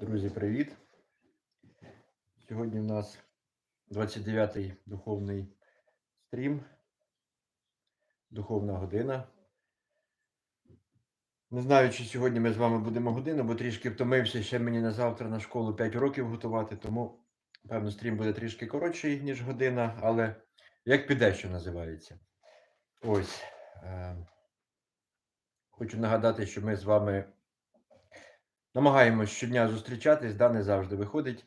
Друзі, привіт! Сьогодні в нас 29-й духовний стрім, духовна година. Не знаю, чи сьогодні ми з вами будемо годину, бо трішки втомився ще мені на завтра на школу 5 років готувати, тому, певно, стрім буде трішки коротший, ніж година, але як піде, що називається. Ось. Е хочу нагадати, що ми з вами намагаємось щодня зустрічатись, да, не завжди виходить.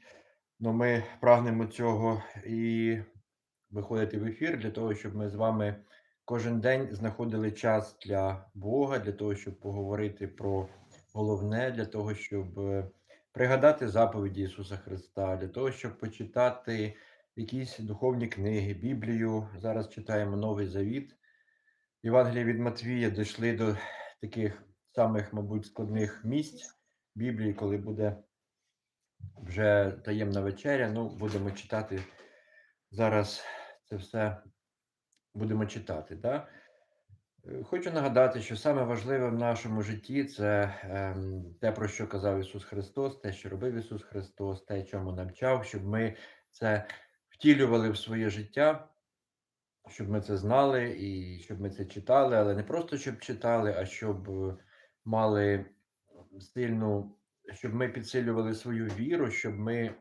але ми прагнемо цього і виходити в ефір для того, щоб ми з вами кожен день знаходили час для Бога, для того, щоб поговорити про головне, для того, щоб е, пригадати заповіді Ісуса Христа, для того, щоб почитати якісь духовні книги, Біблію. Зараз читаємо Новий Завіт. Євангелія від Матвія дійшли до таких самих, мабуть, складних місць Біблії, коли буде вже таємна вечеря. Ну, будемо читати зараз це все будемо читати. Да? Е, хочу нагадати, що саме важливе в нашому житті це е, те, про що казав Ісус Христос, те, що робив Ісус Христос, те, чому навчав, щоб ми це втілювали в своє життя, щоб ми це знали і щоб ми це читали, але не просто щоб читали, а щоб мали сильну, щоб ми підсилювали свою віру, щоб ми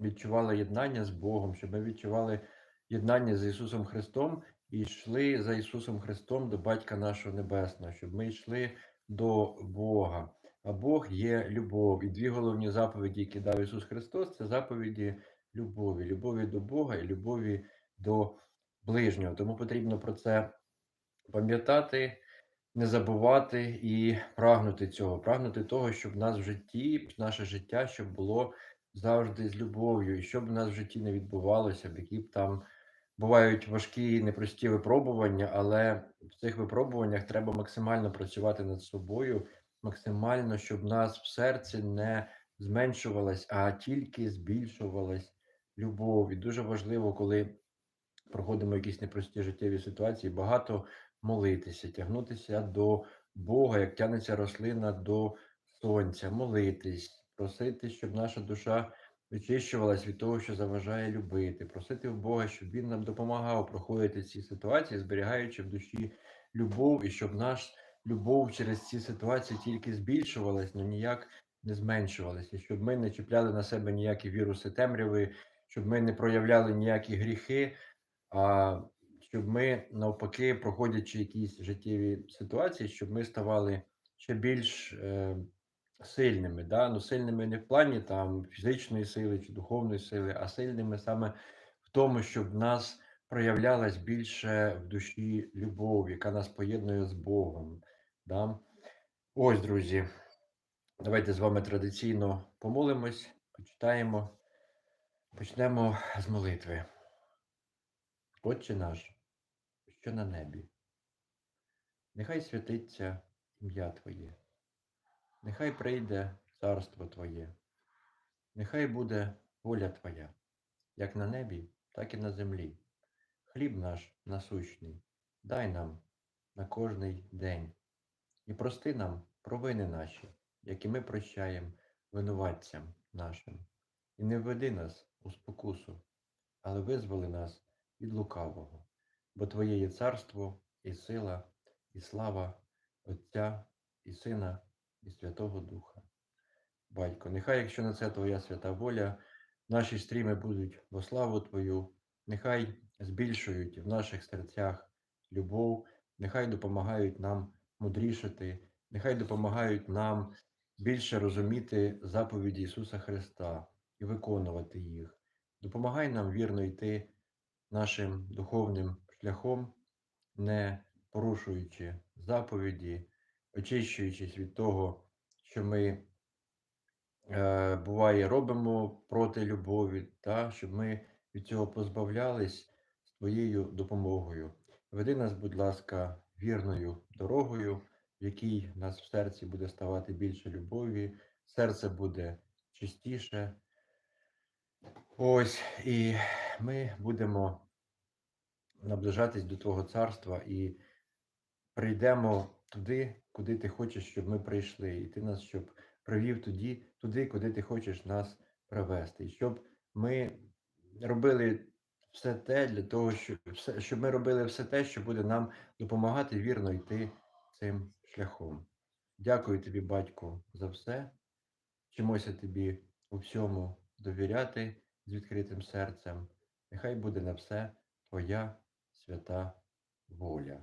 відчували єднання з Богом, щоб ми відчували єднання з Ісусом Христом і йшли за Ісусом Христом до Батька нашого Небесного, щоб ми йшли до Бога. А Бог є любов. І дві головні заповіді, які дав Ісус Христос, це заповіді любові, любові до Бога і любові до ближнього. Тому потрібно про це пам'ятати, не забувати і прагнути цього, прагнути того, щоб в нас в житті, наше життя, щоб було завжди з любов'ю, і щоб в нас в житті не відбувалося, б які б там бувають важкі і непрості випробування, але в цих випробуваннях треба максимально працювати над собою, максимально, щоб нас в серці не зменшувалась, а тільки збільшувалась любов. І дуже важливо, коли проходимо якісь непрості життєві ситуації, багато молитися, тягнутися до Бога, як тянеться рослина до сонця, молитись, просити, щоб наша душа очищувалась від того, що заважає любити, просити в Бога, щоб Він нам допомагав проходити ці ситуації, зберігаючи в душі любов, і щоб наш любов через ці ситуації тільки збільшувалась, але ніяк не зменшувалася, щоб ми не чіпляли на себе ніякі віруси темряви, щоб ми не проявляли ніякі гріхи, а щоб ми навпаки, проходячи якісь життєві ситуації, щоб ми ставали ще більш е, сильними. Да? Ну, Сильними не в плані там фізичної сили чи духовної сили, а сильними саме в тому, щоб в нас проявлялась більше в душі любов, яка нас поєднує з Богом. Да? Ось, друзі. Давайте з вами традиційно помолимось, почитаємо. Почнемо з молитви. Отче наш, що на небі, нехай святиться ім'я Твоє, нехай прийде царство Твоє, нехай буде воля Твоя, як на небі, так і на землі. Хліб наш насущний, дай нам на кожний день. І прости нам провини наші, які ми прощаємо винуватцям нашим, і не введи нас у спокусу, але визволи нас від лукавого, бо Твоє є царство і сила, і слава Отця і Сина, і Святого Духа. Батько, нехай, якщо на це Твоя свята воля, наші стріми будуть во славу Твою, нехай збільшують в наших серцях любов, нехай допомагають нам мудрішати, нехай допомагають нам більше розуміти заповіді Ісуса Христа і виконувати їх. Допомагай нам вірно йти нашим духовним шляхом, не порушуючи заповіді, очищуючись від того, що ми, е, буває, робимо проти любові, та, щоб ми від цього позбавлялись з твоєю допомогою. Веди нас, будь ласка, вірною дорогою, в якій нас в серці буде ставати більше любові, серце буде чистіше. Ось, і ми будемо наближатись до Твого царства і прийдемо туди, куди ти хочеш, щоб ми прийшли. І ти нас, щоб привів тоді, туди, куди ти хочеш нас привести. І щоб ми робили все те для того, щоб, все, щоб ми робили все те, що буде нам допомагати вірно йти цим шляхом. Дякую тобі, батько, за все. Вчимося тобі у всьому довіряти з відкритим серцем. Нехай буде на все Твоя свята воля.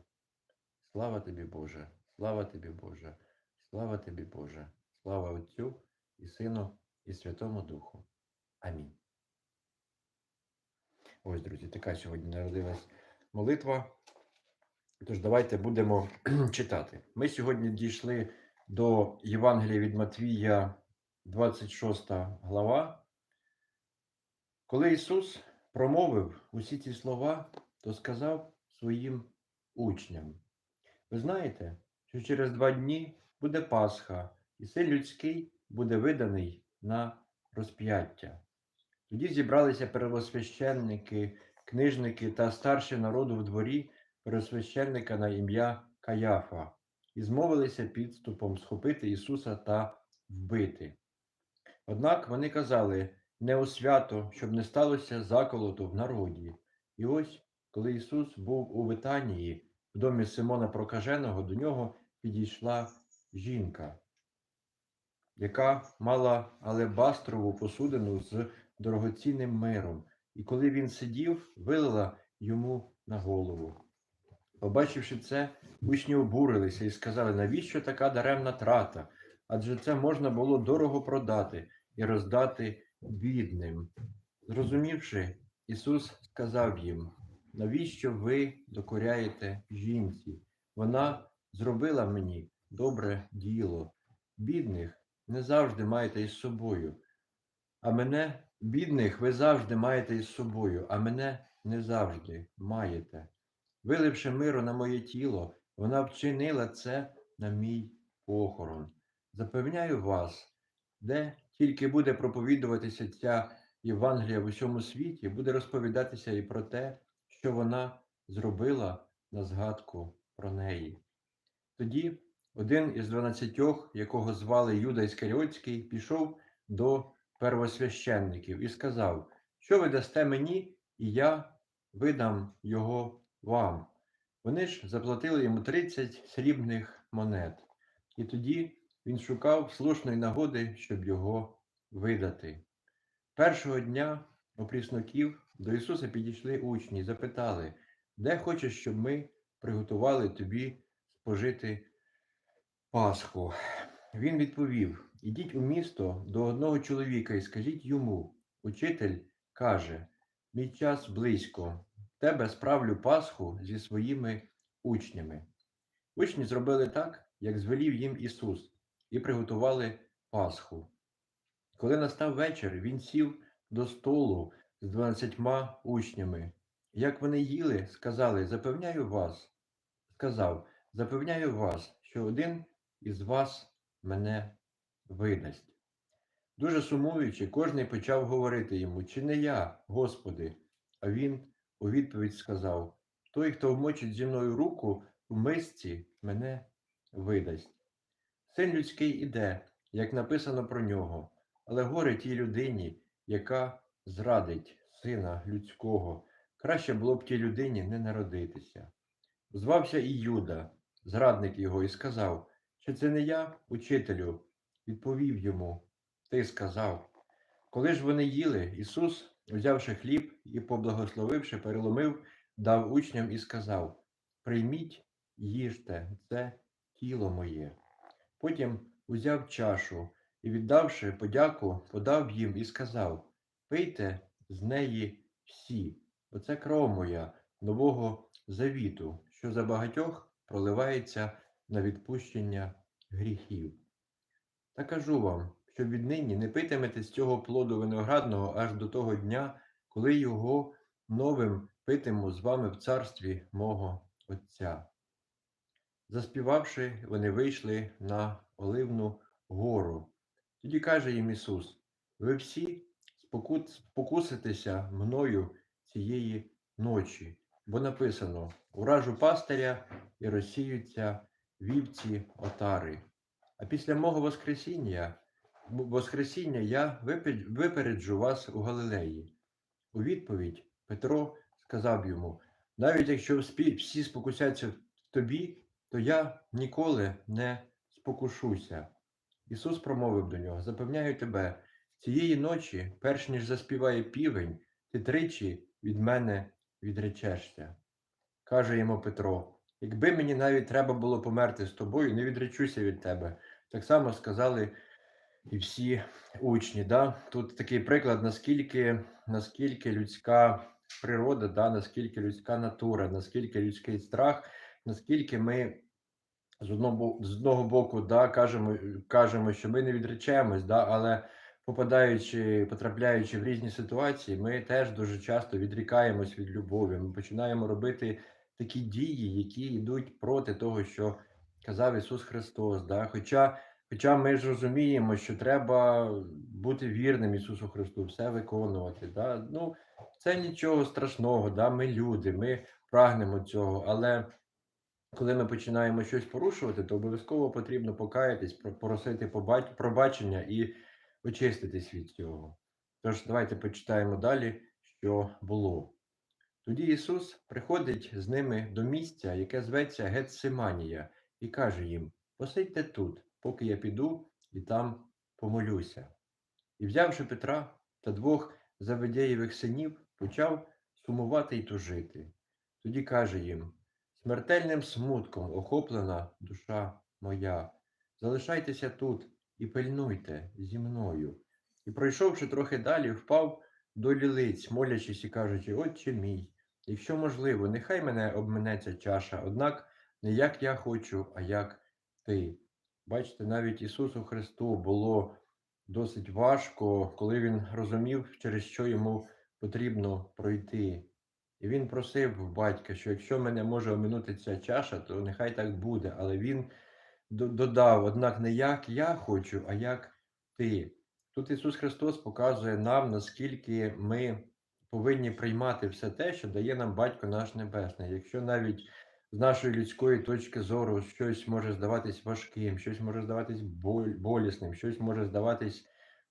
Слава тобі, Боже, слава тобі, Боже, слава тобі, Боже, слава Отцю і Сину, і Святому Духу. Амінь. Ось, друзі, така сьогодні народилась молитва. Тож давайте будемо читати. Ми сьогодні дійшли до Євангелія від Матвія, 26 глава. Коли Ісус промовив усі ці слова, то сказав своїм учням: Ви знаєте, що через два дні буде Пасха, і син людський буде виданий на розп'яття. Тоді зібралися первосвященники, книжники та старші народу в дворі первосвященника на ім'я Каяфа і змовилися підступом схопити Ісуса та вбити. Однак вони казали не у свято, щоб не сталося заколоту в народі. І ось, коли Ісус був у Витанії, в домі Симона Прокаженого, до нього підійшла жінка, яка мала алебастрову посудину з дорогоцінним миром, і коли він сидів, вилила йому на голову. Побачивши це, учні обурилися і сказали, навіщо така даремна трата? Адже це можна було дорого продати і роздати бідним. Зрозумівши, Ісус сказав їм, навіщо ви докоряєте жінці? Вона зробила мені добре діло. Бідних не завжди маєте із собою, а мене, бідних, ви завжди маєте із собою, а мене не завжди маєте. Виливши миру на моє тіло, вона вчинила це на мій похорон. Запевняю вас, де тільки буде проповідуватися ця Євангелія в усьому світі, буде розповідатися і про те, що вона зробила на згадку про неї. Тоді один із дванадцятьох, якого звали Юда Іскаріотський, пішов до первосвященників і сказав, що ви дасте мені, і я видам його вам. Вони ж заплатили йому 30 срібних монет, і тоді він шукав слушної нагоди, щоб його видати. Першого дня опрісноків до Ісуса підійшли учні і запитали, де хочеш, щоб ми приготували тобі спожити Пасху. Він відповів: Ідіть у місто до одного чоловіка і скажіть йому, учитель каже, мій час близько, тебе справлю Пасху зі своїми учнями. Учні зробили так, як звелів їм Ісус, і приготували Пасху. Коли настав вечір, він сів до столу з дванадцятьма учнями. Як вони їли, сказали, запевняю вас, сказав, запевняю вас, що один із вас мене видасть. Дуже сумуючи, кожний почав говорити йому, чи не я, Господи, а він у відповідь сказав: Той, хто вмочить зі мною руку в мисці, мене видасть. Син людський іде, як написано про нього, але горе тій людині, яка зрадить сина людського. Краще було б тій людині не народитися. Звався і Юда, зрадник його, і сказав, чи це не я, учителю, відповів йому, ти сказав. Коли ж вони їли, Ісус, взявши хліб і поблагословивши, переломив, дав учням і сказав: Прийміть, їжте, це тіло моє. Потім узяв чашу і, віддавши подяку, подав їм і сказав: Пийте з неї всі, оце кров моя нового завіту, що за багатьох проливається на відпущення гріхів. Та кажу вам, що віднині не питимете з цього плоду виноградного аж до того дня, коли його новим питиму з вами в царстві мого Отця. Заспівавши, вони вийшли на Оливну гору. Тоді каже їм Ісус: Ви всі споку- спокуситеся мною цієї ночі, бо написано: уражу пастиря і розсіються вівці отари. А після мого Воскресіння Воскресіння я випереджу вас у Галилеї. У відповідь Петро сказав йому: навіть якщо всі спокусяться тобі, то я ніколи не спокушуся. Ісус промовив до нього: Запевняю тебе, цієї ночі, перш ніж заспіває півень, ти тричі від мене відречешся. Каже йому Петро: Якби мені навіть треба було померти з тобою, не відречуся від тебе. Так само сказали і всі учні. Да? Тут такий приклад, наскільки, наскільки людська природа, да? наскільки людська натура, наскільки людський страх, наскільки ми з одного, з одного боку да, кажемо, кажемо, що ми не відречемось, да, але попадаючи, потрапляючи в різні ситуації, ми теж дуже часто відрікаємось від любові. Ми починаємо робити такі дії, які йдуть проти того, що казав Ісус Христос. Да? Хоча, хоча ми ж розуміємо, що треба бути вірним Ісусу Христу, все виконувати. Да? Ну, це нічого страшного, да? ми люди, ми прагнемо цього, але коли ми починаємо щось порушувати, то обов'язково потрібно покаятись, просити пробачення і очиститись від цього. Тож, давайте почитаємо далі, що було. Тоді Ісус приходить з ними до місця, яке зветься Гетсиманія, і каже їм: Посидьте тут, поки я піду і там помолюся. І взявши Петра та двох Заведєєвих синів, почав сумувати й тужити. Тоді каже їм: Смертельним смутком охоплена душа моя. Залишайтеся тут і пильнуйте зі мною. І, пройшовши трохи далі, впав до лілиць, молячись і кажучи: Отче мій, якщо можливо, нехай мене обмине ця чаша, однак не як я хочу, а як ти. Бачите, навіть Ісусу Христу було досить важко, коли він розумів, через що йому потрібно пройти. І він просив батька, що якщо мене може оминути ця чаша, то нехай так буде. Але він додав: однак не як я хочу, а як ти. Тут Ісус Христос показує нам, наскільки ми повинні приймати все те, що дає нам Батько наш Небесний. Якщо навіть з нашої людської точки зору щось може здаватись важким, щось може здаватись болісним, щось може здаватись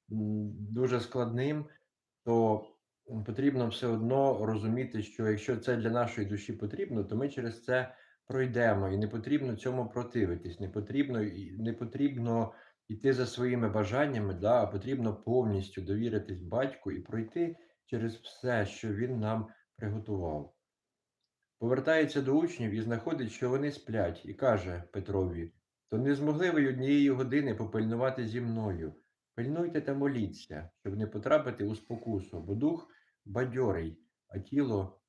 дуже складним, то потрібно все одно розуміти, що якщо це для нашої душі потрібно, то ми через це пройдемо, і не потрібно цьому противитись, не потрібно не потрібно йти за своїми бажаннями, да, а потрібно повністю довіритись батьку і пройти через все, що він нам приготував. Повертається до учнів і знаходить, що вони сплять, і каже Петрові: То не змогли ви однієї години попильнувати зі мною. Пильнуйте та моліться, щоб не потрапити у спокусу, бо дух бадьорий, а тіло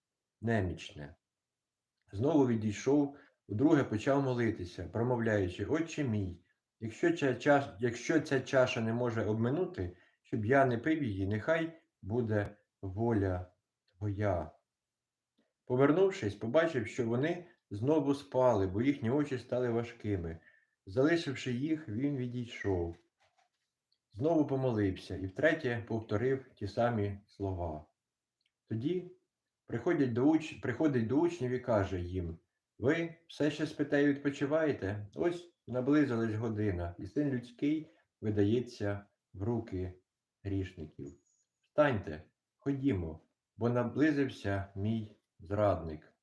немічне. Знову відійшов, удруге почав молитися, промовляючи: Отче мій, якщо ця, чаш... якщо ця чаша не може обминути, щоб я не пив її, нехай буде воля Твоя. Повернувшись, побачив, що вони знову спали, бо їхні очі стали важкими. Залишивши їх, він відійшов. Знову помолився і втретє повторив ті самі слова. Тоді приходять до уч... приходить до учнів і каже їм: Ви все ще спите і відпочиваєте? Ось наблизилась година, і син людський видається в руки грішників. Встаньте, ходімо, бо наблизився мій зрадник.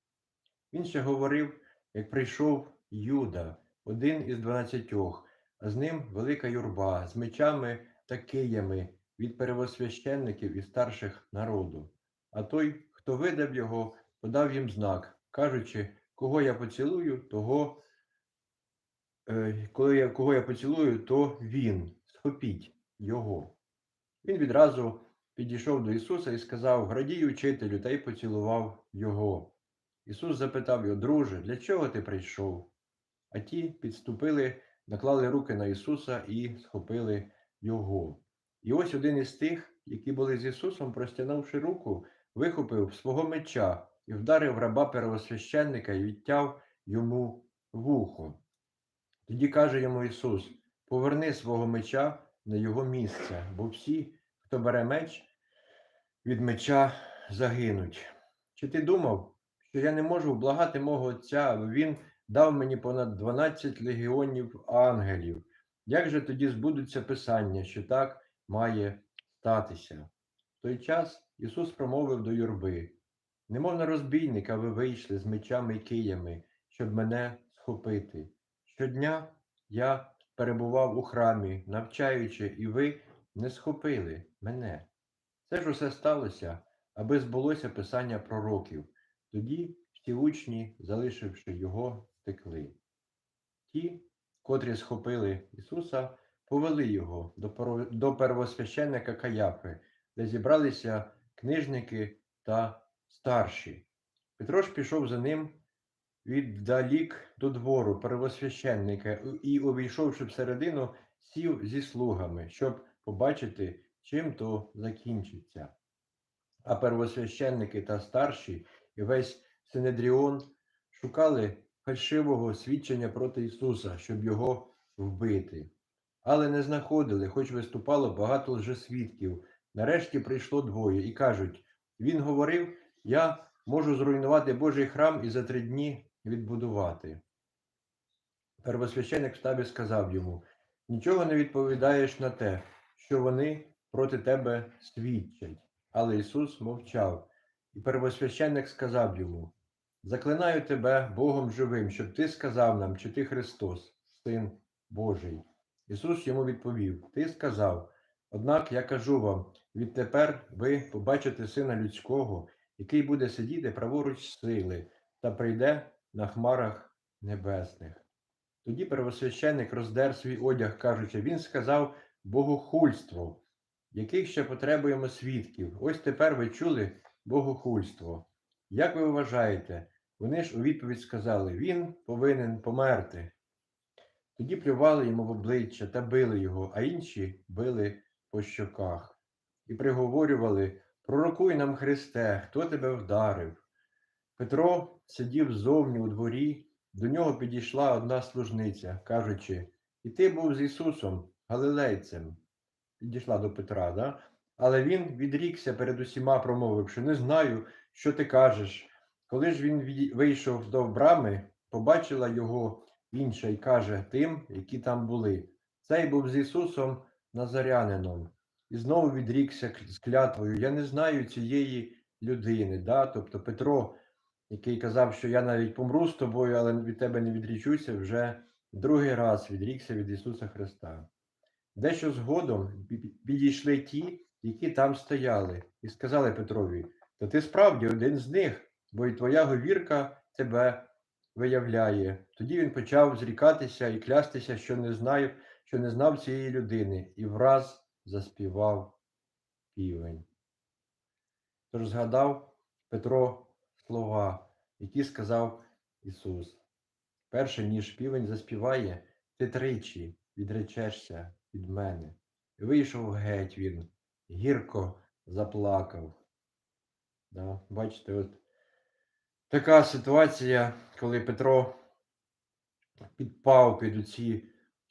Він ще говорив, як прийшов Юда, один із дванадцятьох, а з ним велика юрба з мечами та киями від первосвященників і старших народу. А той, хто видав його, подав їм знак, кажучи, кого я поцілую, того, е, коли я, кого я поцілую, то він, схопіть його. Він відразу підійшов до Ісуса і сказав: Радій учителю, та й поцілував його. Ісус запитав його, друже, для чого ти прийшов? А ті підступили, наклали руки на Ісуса і схопили Його. І ось один із тих, які були з Ісусом, простягнувши руку, вихопив свого меча і вдарив раба первосвященника і відтяв йому вухо. Тоді каже йому Ісус: Поверни свого меча на його місце, бо всі, хто бере меч, від меча загинуть. Чи ти думав, що я не можу вблагати мого Отця, бо Він дав мені понад 12 легіонів ангелів. Як же тоді збудуться писання, що так має статися? В той час Ісус промовив до юрби: Немов на розбійника ви вийшли з мечами й киями, щоб мене схопити. Щодня я перебував у храмі, навчаючи, і ви не схопили мене. Це ж усе сталося, аби збулося писання пророків. Тоді всі учні, залишивши його, втекли. Ті, котрі схопили Ісуса, повели його до перво- до первосвященника Каяфи, де зібралися книжники та старші. Петро ж пішов за ним віддалік до двору первосвященника і, увійшовши всередину, сів зі слугами, щоб побачити, чим то закінчиться. А первосвященники та старші і весь Синедріон шукали фальшивого свідчення проти Ісуса, щоб його вбити. Але не знаходили, хоч виступало багато лжесвідків. Нарешті прийшло двоє і кажуть: Він говорив: Я можу зруйнувати Божий храм і за три дні відбудувати. Первосвященик в штабі сказав йому: Нічого не відповідаєш на те, що вони проти тебе свідчать. Але Ісус мовчав, і первосвященник сказав йому: Заклинаю тебе Богом живим, щоб ти сказав нам, чи ти Христос, Син Божий. Ісус йому відповів: Ти сказав, однак я кажу вам: відтепер ви побачите Сина Людського, який буде сидіти праворуч сили, та прийде на хмарах небесних. Тоді первосвященник роздер свій одяг, кажучи, він сказав богохульство, яких ще потребуємо свідків. Ось тепер ви чули богохульство. Як ви вважаєте? Вони ж у відповідь сказали, він повинен померти. Тоді плювали йому в обличчя та били його, а інші били по щоках. І приговорювали Пророкуй нам, Христе, хто тебе вдарив? Петро сидів ззовні у дворі, до нього підійшла одна служниця, кажучи, і ти був з Ісусом, Галилейцем. Підійшла до Петра, да? але він відрікся перед усіма, промовивши, не знаю, що ти кажеш. Коли ж він вийшов до брами, побачила його інша і каже тим, які там були. Цей був з Ісусом Назарянином. І знову відрікся з клятвою. Я не знаю цієї людини. Да? Тобто Петро, який казав, що я навіть помру з тобою, але від тебе не відрічуся, вже другий раз відрікся від Ісуса Христа. Дещо згодом пі- пі- підійшли ті, які там стояли, і сказали Петрові: Та ти справді один з них, бо й твоя говірка тебе виявляє. Тоді він почав зрікатися і клястися, що не знаю, що не знав цієї людини, і враз заспівав півень. Тож згадав Петро слова, які сказав Ісус. Перше, ніж півень заспіває, ти тричі відречешся від мене. І вийшов геть він, гірко заплакав. Да? Бачите, от така ситуація, коли Петро підпав під оці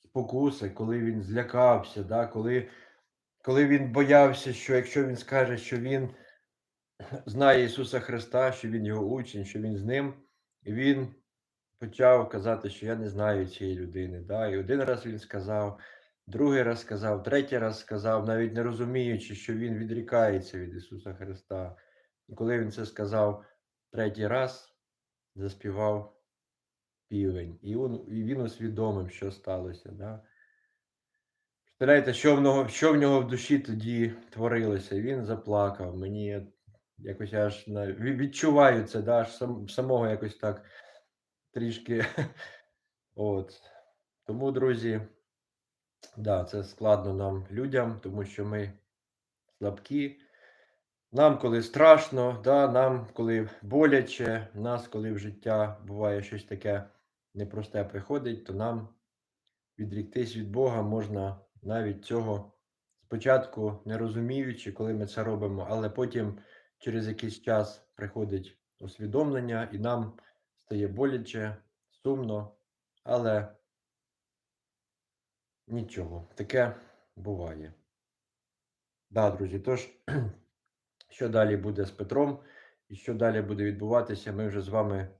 спокуси, коли він злякався, да? коли, коли він боявся, що якщо він скаже, що він знає Ісуса Христа, що Він його учень, що Він з ним, і він почав казати, що я не знаю цієї людини. Да? І один раз він сказав, другий раз сказав, третій раз сказав, навіть не розуміючи, що він відрікається від Ісуса Христа. І коли він це сказав третій раз, заспівав півень. І він, і він усвідомив, що сталося. Да? Представляєте, що в, нього, що в нього в душі тоді творилося? Він заплакав. Мені якось аж відчуваю це, да, аж сам, самого якось так трішки. От. Тому, друзі, да, це складно нам людям, тому що ми слабкі. Нам, коли страшно, да, нам, коли боляче, нас, коли в життя буває щось таке непросте приходить, то нам відріктись від Бога можна навіть цього спочатку не розуміючи, коли ми це робимо, але потім через якийсь час приходить усвідомлення, і нам стає боляче, сумно, але нічого, таке буває. Да, друзі, тож, що далі буде з Петром і що далі буде відбуватися, ми вже з вами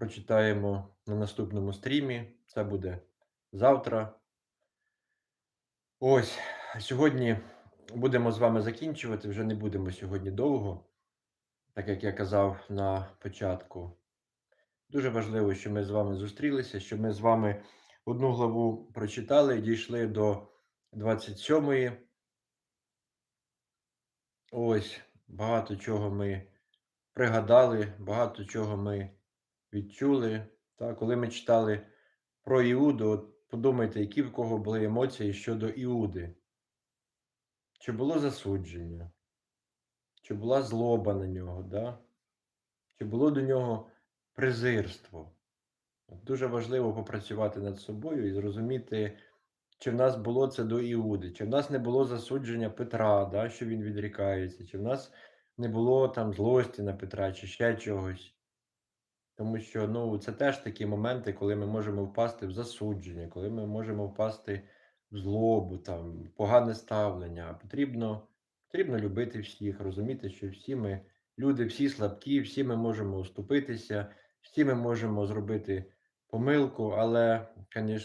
прочитаємо на наступному стрімі. Це буде завтра. Ось, сьогодні будемо з вами закінчувати. Вже не будемо сьогодні довго, так як я казав на початку. Дуже важливо, що ми з вами зустрілися, що ми з вами одну главу прочитали і дійшли до 27-ї. Ось, багато чого ми пригадали, багато чого ми відчули. Та, коли ми читали про Іуду, от подумайте, які в кого були емоції щодо Іуди. Чи було засудження? Чи була злоба на нього, да? чи було до нього презирство? Дуже важливо попрацювати над собою і зрозуміти, чи в нас було це до Іуди, чи в нас не було засудження Петра, да, що він відрікається, чи в нас не було там злості на Петра, чи ще чогось. Тому що ну, це теж такі моменти, коли ми можемо впасти в засудження, коли ми можемо впасти в злобу, там, погане ставлення. Потрібно, потрібно любити всіх, розуміти, що всі ми люди, всі слабкі, всі ми можемо уступитися, всі ми можемо зробити помилку, але,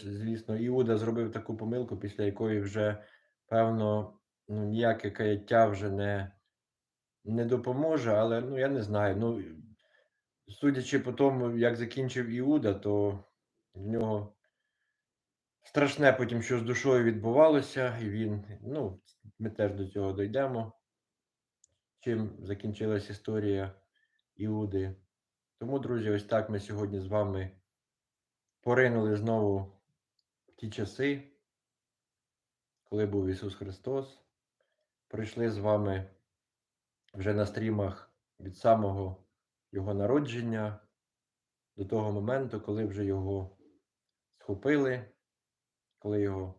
звісно, Іуда зробив таку помилку, після якої вже, певно, ну, ніяке каяття вже не, не допоможе, але ну, я не знаю. ну, Судячи по тому, як закінчив Іуда, то в нього страшне потім, що з душою відбувалося, і він, ну, ми теж до цього дійдемо, чим закінчилась історія Іуди. Тому, друзі, ось так ми сьогодні з вами поринули знову в ті часи, коли був Ісус Христос. Прийшли з вами вже на стрімах від самого Його народження до того моменту, коли вже його схопили, коли його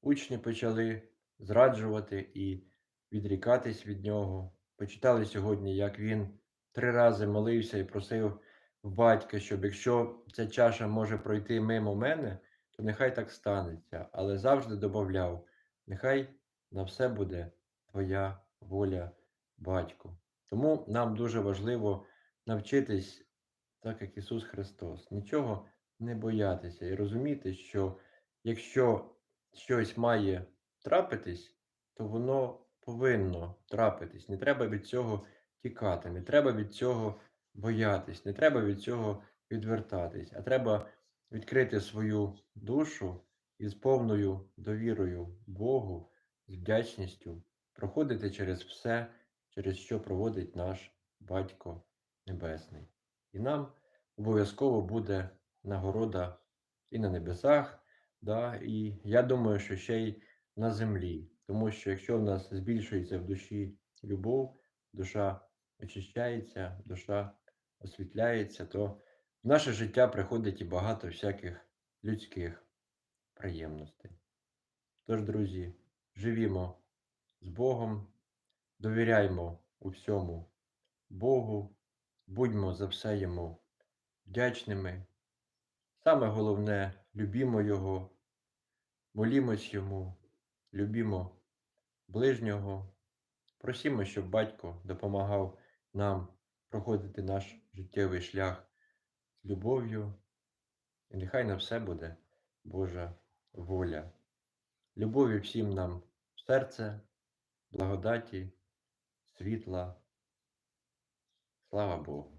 учні почали зраджувати і відрікатись від нього. Почитали сьогодні, як він три рази молився і просив в батька, щоб якщо ця чаша може пройти мимо мене, то нехай так станеться. Але завжди додавав, нехай на все буде твоя воля, батько. Тому нам дуже важливо навчитись, так як Ісус Христос, нічого не боятися і розуміти, що якщо щось має трапитись, то воно повинно трапитись. Не треба від цього тікати, не треба від цього боятись, не треба від цього відвертатись, а треба відкрити свою душу і з повною довірою Богу, з вдячністю проходити через все, через що проводить наш Батько Небесний. І нам обов'язково буде нагорода і на небесах, да, і я думаю, що ще й на землі. Тому що якщо в нас збільшується в душі любов, душа очищається, душа освітляється, то в наше життя приходить і багато всяких людських приємностей. Тож, друзі, живімо з Богом, довіряймо у всьому Богу, будьмо за все Йому вдячними. Саме головне, любімо Його, молімось Йому, любімо ближнього, просімо, щоб батько допомагав нам проходити наш життєвий шлях з любов'ю, і нехай на все буде Божа воля. Любові всім нам в серце, благодаті, світла. Слава Богу.